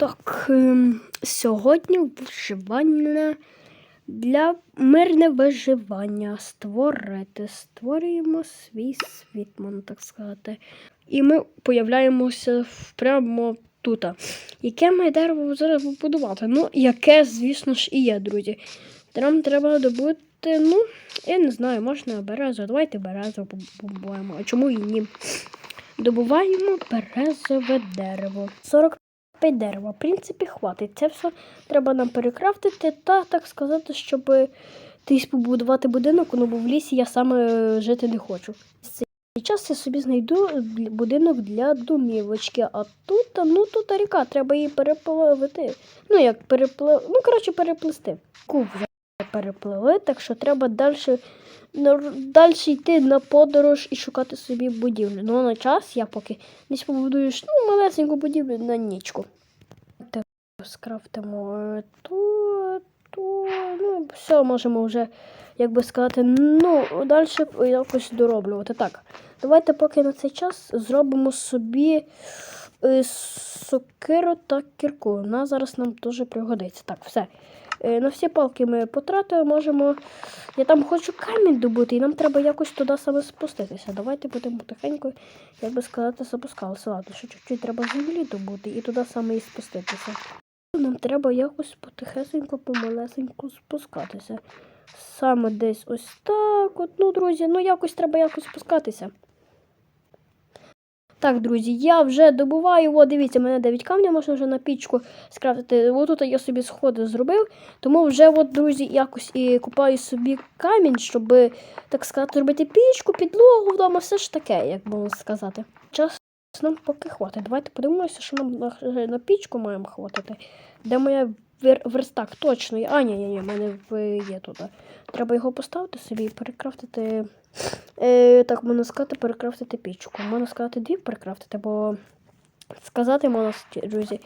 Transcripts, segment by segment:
Так, ем, сьогодні виживання для мирне виживання створити. Створюємо свій світ, можна так сказати. І ми появляємося прямо тут. Яке ми дерево зараз побудувати? Ну, яке, звісно ж, і є, друзі. Нам треба добути, ну, я не знаю, можна березу. Давайте березу побудуємо. А чому і ні? Добуваємо березове дерево. 45 дерева. В принципі, хватить. Це все треба нам перекрафтити та, так сказати, щоб десь побудувати будинок, ну бо в лісі я саме жити не хочу. Цей час я собі знайду будинок для домівочки, а тут, ну тут ріка, треба її перепливити. Ну як переплив... ну коротше переплисти. Ку вже перепливли, так що треба далі далі йти на подорож і шукати собі будівлю. Ну на час я поки десь побудую ну, малесеньку будівлю на нічку. Так, скрафтимо е, ту, ту, ну, все можемо вже, як би сказати, ну, далі якось дороблювати. Так, давайте поки на цей час зробимо собі е, сокиру та кірку. Вона зараз нам дуже пригодиться. Так, все. Е, На всі палки ми потратили, можемо. Я там хочу камінь добути, і нам треба якось туди саме спуститися. Давайте будемо потихеньку, як би сказати, запускалися. Ладно, що чуть-чуть треба землі добути і туди саме і спуститися. Нам треба якось потихесенько, помалесенько спускатися. Саме десь ось так. От, ну, друзі, ну якось треба якось спускатися. Так, друзі, я вже добуваю. О, дивіться, мене 9 камня можна вже на пічку скрафтити. Отут я собі сходи зробив. Тому вже, от, друзі, якось і купаю собі камінь, щоб, так сказати, робити пічку, підлогу вдома, все ж таке, як можна сказати. Час нам поки хватить. Давайте подивимося, що нам на, пічку маємо хватити. Де моя вер, верстак точно. А, ні, ні, ні, в мене є тут. Треба його поставити собі і перекрафтити. Е, так, можна сказати, перекрафтити пічку. Можна сказати, дві перекрафтити, бо сказати можна, друзі.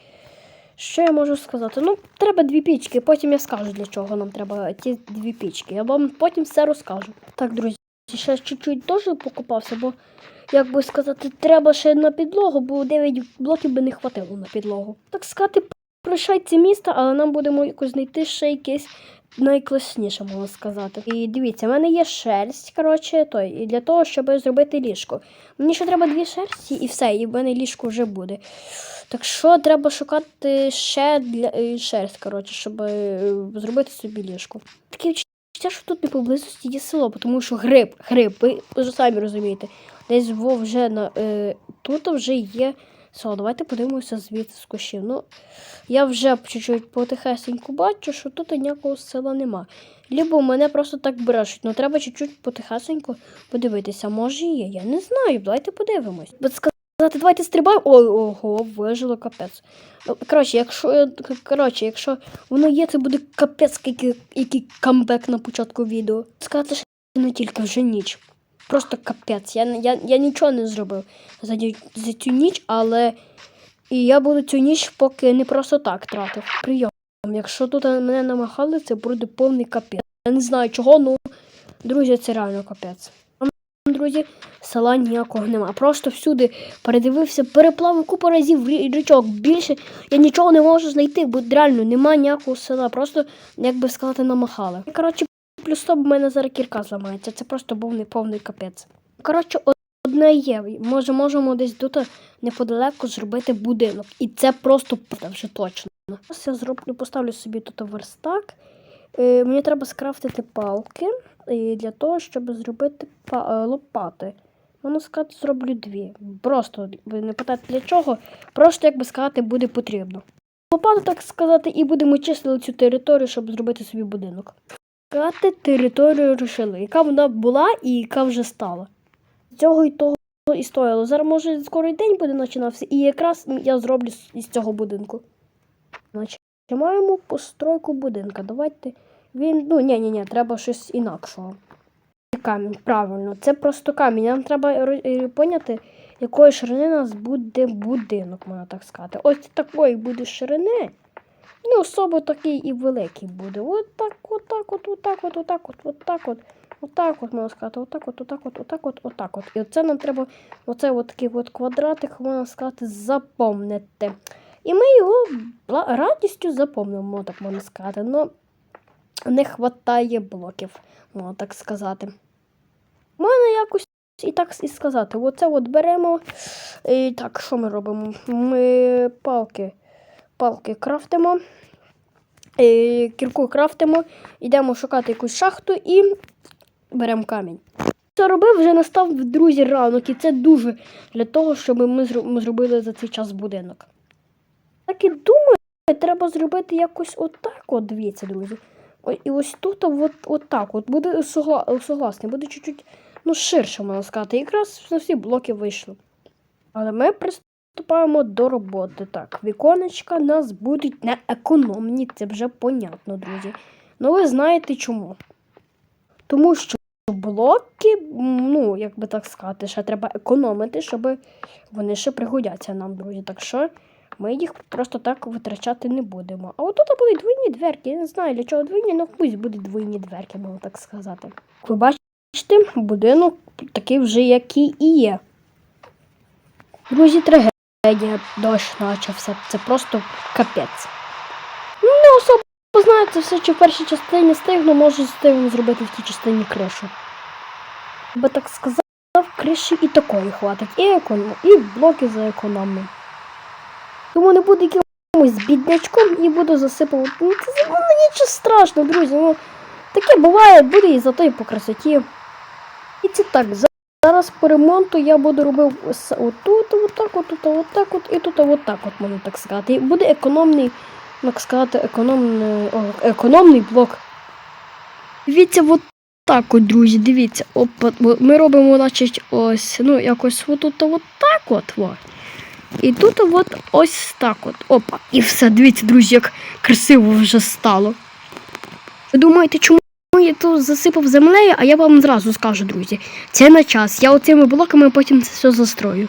Що я можу сказати? Ну, треба дві пічки, потім я скажу, для чого нам треба ті дві пічки. Я вам потім все розкажу. Так, друзі, ще чуть-чуть теж покупався, бо, як би сказати, треба ще на підлогу, бо 9 блоків би не хватило на підлогу. Так сказати, прощайте місто, але нам будемо якось знайти ще якесь найкласніше, можна сказати. І дивіться, в мене є шерсть, коротше, той, і для того, щоб зробити ліжко. Мені ще треба дві шерсті і все, і в мене ліжко вже буде. Так що треба шукати ще для е, шерсть, коротше, щоб е, зробити собі ліжко. Таке відчуття, що тут не поблизості є село, тому що гриб, гриб, ви вже самі розумієте. Десь во вже на е, тут вже є село. Давайте подивимося звідси з кущів. Ну, я вже чуть-чуть потихесеньку бачу, що тут ніякого села нема. Лібо мене просто так брешуть, ну треба чуть-чуть потихесенько подивитися. Може є, я не знаю. Давайте подивимось. Сказати, давайте стрибаємо. Ой, ого, вижило капець. Ну, Коротше, якщо коротше, якщо воно є, це буде капець, який, який камбек на початку відео. Сказати, що не тільки вже ніч. Просто капець. Я, я, я нічого не зробив за, за цю ніч, але і я буду цю ніч поки не просто так тратив. Прийом. Якщо тут мене намахали, це буде повний капець. Я не знаю чого, ну друзі, це реально капець. Друзі, села ніякого нема. Просто всюди передивився, переплавив купу разів річок. Більше я нічого не можу знайти, бо реально нема ніякого села. Просто, як би сказати, намахали. Коротше, плюс 100 в мене зараз кірка зламається. Це просто був неповний капець. Коротше, одне є. Може, можемо десь тут неподалеку зробити будинок. І це просто вже точно. Зараз я зроблю, поставлю собі тут верстак. Е, мені треба скрафтити палки е, для того, щоб зробити е, лопати. Можна сказати, зроблю дві. Просто ви не питаєте для чого, просто, як би сказати, буде потрібно. Лопату, так сказати, і будемо чистити цю територію, щоб зробити собі будинок. Сказати територію рішили, яка вона була і яка вже стала. Цього і того і стояло. Зараз може скоро й день буде починався, і якраз я зроблю з- із цього будинку. Значить, маємо постройку будинка. Давайте він. Ну, ні, ні, ні, треба щось інакшого. Камінь, правильно, це просто камінь. Нам треба поняти, якої ширини у нас буде будинок, можна так сказати. Ось такої буде ширини. Не особо такий і великий буде. От так, от так, от, так, от, так, от, так, от. Отак от можна сказати, отак от, отак от, отак от, отак от. І оце нам треба, оцей от такий от квадратик, можна сказати, запомнити. І ми його радістю заповнимо, так можна сказати. Ну, не вистачає блоків, можна так сказати. Можна якось і так і сказати. Оце от беремо. І так, що ми робимо? Ми палки, палки крафтимо, кірку крафтимо, йдемо шукати якусь шахту і беремо камінь. Це робив, вже настав друзі ранок, і це дуже для того, щоб ми, зробили за цей час будинок. Так і думаю, треба зробити якось отак, от дивіться, друзі. І ось тут от, от от буде согла, согласний, буде чуть-чуть ну, ширше, можна сказати. Якраз на всі блоки вийшло. Але ми приступаємо до роботи. Так, віконечка нас будуть не економні, це вже понятно, друзі. Ну ви знаєте чому? Тому що блоки, ну, як би так сказати, ще треба економити, щоб вони ще пригодяться нам, друзі. Так що ми їх просто так витрачати не будемо. А от тут будуть двойні дверки. Я не знаю, для чого двойні, але пусть будуть двойні дверки, можна так сказати. Ви бачите, будинок такий вже, який і є. Друзі, трагедія, дощ почався. Це просто капець. Ну, не особо знаєте, все, чи в першій частині стигну, можу стигну зробити в тій частині кришу. Би так сказав, криші і такої хватить. І економ, і блоки за економно. Тому не буду якимось біднячком і буду засипувати. Ну, це ну, нічого страшного, друзі. Ну, таке буває, буде і зато і по красоті. І це так. За- Зараз по ремонту я буду робити ось отут, отак, отут, отак, от, і тут отак, от можна так сказати. І буде економний, так сказати, економний, о, економний блок. Дивіться, от так от, друзі, дивіться. Опа, ми робимо, значить, ось, ну, якось отут, от от. Во. І тут от ось так от. Опа. І все, дивіться, друзі, як красиво вже стало. Ви думаєте, чому я тут засипав землею, а я вам зразу скажу, друзі. Це на час. Я оцими блоками потім це все застрою.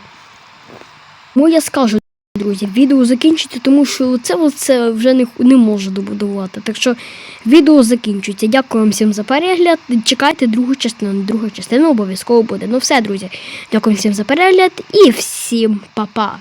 Тому я скажу, друзі, відео закінчиться, тому що це, оце вже не, не можу добудувати. Так що відео закінчується. Дякую вам всім за перегляд. Чекайте другу частину. Друга частина обов'язково буде. Ну все, друзі. Дякую всім за перегляд і всім па-па.